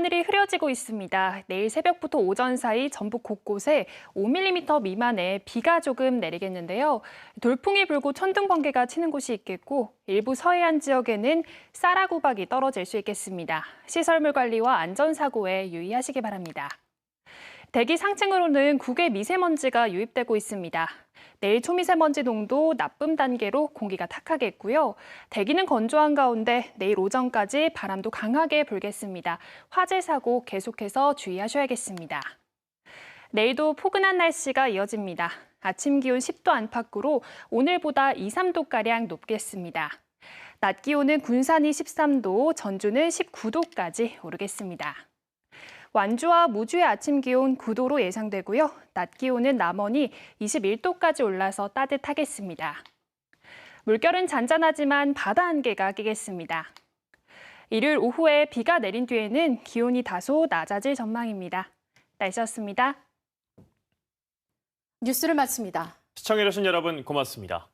하늘이 흐려지고 있습니다. 내일 새벽부터 오전 사이 전북 곳곳에 5mm 미만의 비가 조금 내리겠는데요. 돌풍이 불고 천둥 번개가 치는 곳이 있겠고 일부 서해안 지역에는 쌀아구박이 떨어질 수 있겠습니다. 시설물 관리와 안전 사고에 유의하시기 바랍니다. 대기 상층으로는 국외 미세먼지가 유입되고 있습니다. 내일 초미세먼지 농도 나쁨 단계로 공기가 탁하겠고요. 대기는 건조한 가운데 내일 오전까지 바람도 강하게 불겠습니다. 화재 사고 계속해서 주의하셔야겠습니다. 내일도 포근한 날씨가 이어집니다. 아침 기온 10도 안팎으로 오늘보다 2, 3도가량 높겠습니다. 낮 기온은 군산이 13도, 전주는 19도까지 오르겠습니다. 완주와 무주의 아침 기온 9도로 예상되고요. 낮 기온은 남원이 21도까지 올라서 따뜻하겠습니다. 물결은 잔잔하지만 바다 안개가 끼겠습니다. 일요일 오후에 비가 내린 뒤에는 기온이 다소 낮아질 전망입니다. 날씨였습니다. 뉴스를 마칩니다. 시청해주신 여러분 고맙습니다.